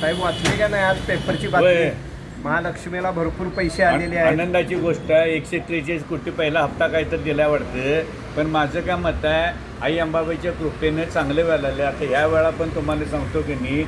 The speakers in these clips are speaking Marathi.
साहेब वाचले का नाही आज पेपरची होय. बातमी महालक्ष्मीला भरपूर पैसे आलेले आहेत. आनंदाची गोष्ट आहे एकशे त्रेचाळीस कोटी पहिला हप्ता काय तर दिला वाटतं. पण माझं काय मत आहे आई अंबाबाईच्या कृपेनं चांगलं वेळ आलं आता ह्या वेळा पण तुम्हाला सांगतो की मी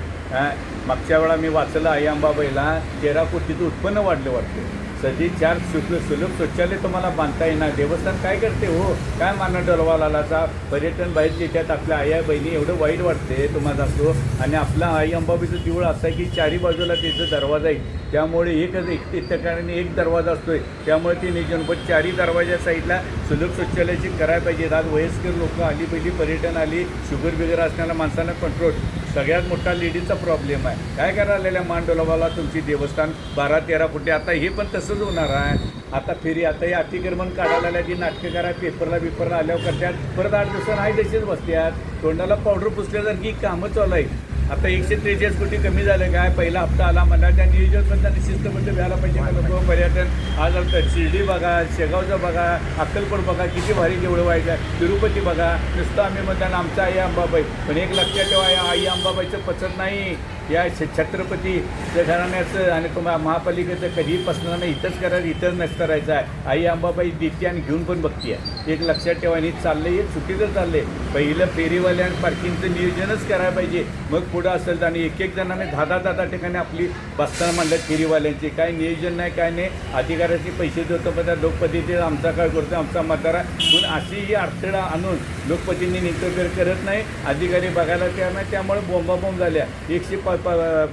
मागच्या वेळा मी वाचलं आई अंबाबाईला तेरा कोटीचं उत्पन्न वाढलं वाटतं. सजी चार सुख सुलभ शौचालय तुम्हाला बांधता येणार. देवस्थान काय करते हो? काय मानव डलवालाचा पर्यटन बाहेर येतात आपल्या आई बहिणी एवढं वाईट वाटते तुम्हाला असतो आणि आपला आई अंबाबाईचं देऊळ असं आहे की चारी बाजूला तिचं दरवाजा आहे. त्यामुळे एकच एक ठिकाणी एक दरवाजा असतोय. त्यामुळे ती नियोजन पण चारी दरवाजा साईडला सुलभ शौचालयाची करायला पाहिजे. आज वयस्कर लोक आली पहिली पर्यटन आली शुगर बिगर असणाऱ्या माणसांना कंट्रोल सगळ्यात मोठा लेडीजचा प्रॉब्लेम आहे. काय करायला आलेल्या मांडोलावाला? तुमची देवस्थान बारा तेरा फुटे. आता हे पण तसंच होणार आहे. आता फेरी आता हे अतिक्रमण काढायला आल्या ती नाटकं करा पेपरला बिपरला आल्यावर करतात. परत आठ दिवसांनी आहे तसेच बसतात तोंडाला पावडर पुसल्यासारखी कामं चालू आहेत. आता एकशे त्रेचाळीस कोटी कमी झालं काय? पहिला हप्ता आला म्हणा त्या नियोजन पण शिस्तबद्ध व्हायला पाहिजे का पर्यटन आज आमचं शिर्डी बघा शेगावचं बघा अक्कलकोट बघा किती भारी जेवढं व्हायचं आहे. तिरुपती बघा नुसतं आम्ही म्हणताना आमचा आई अंबाबाई. पण एक लक्षात ठेवा या आई अंबाबाईचं पचत नाही. या छ- छत्रपती घराण्याचं आणि तुम्हाला महापालिकेचं कधीही पसणार नाही. इथंच करायचं इथंच नष्ट करायचं आहे. आई अंबाबाई देते आणि घेऊन पण बघते एक लक्षात ठेवा आणि चाललं हे चुकीचं चाललंय. पहिलं फेरीवाल्या आणि पार्किंगचं नियोजनच करायला पाहिजे. मग पुढं असेल तर आणि एक एक जणांनी दहा दहा दहा दहा ठिकाणी आपली बसताना म्हणलं फेरीवाल्यांची. काय नियोजन नाही काय नाही. अधिकाऱ्याचे पैसे देतो पण त्या लोकपतीचे आमचा काय करतो आमचा मतदार आहे. पण अशी ही अडथळा आणून लोकपतींनी इंटरफेअर करत नाही. अधिकारी बघायला तयार नाही. त्यामुळे बोंबाबोंब झाल्या. एकशे प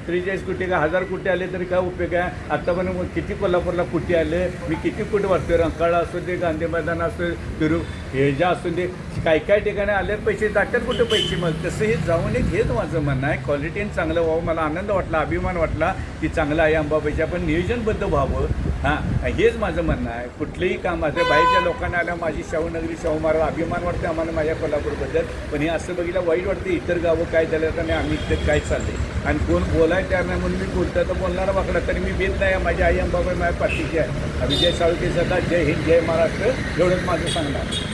त्रेचाळीस कोटी का हजार कोटी आले तरी काय उपयोग आहे? आत्तापर्यंत किती कोल्हापूरला कोटी आले? मी किती कोटी वाटतोय रंकाळा असू दे गांधी मैदान असू तिरू हे ज्या असू दे काय काय ठिकाणी आले पैसे जातात कुठे पैसे? मग तसं हे जाऊन एक हेच माझं म्हणणं नाही क्वालिटी चांगलं व्हावं. मला आनंद वाटला अभिमान वाटला की चांगलं आहे अंबाबाईच्या. पण नियोजनबद्ध व्हावं हां. हेच माझं म्हणणं आहे. कुठलंही काम असं बाहेरच्या लोकांना आल्या माझी शाहूनगरी शाहू महाराज अभिमान वाटते आम्हाला माझ्या कोल्हापूरबद्दल. पण हे असं बघितलं वाईट वाटतं इतर गावं काय झालं तर नाही आम्ही इथं काय चालले आणि कोण बोलाय त्या नाही म्हणून मी बोलतो तर बोलणारा वाकडा तरी मी भेट नाही माझी आई अंबाबाई माझ्या पाठीची आहे. अभिजय साळुके सदा जय हिंद जय महाराष्ट्र. एवढंच माझं सांगणार.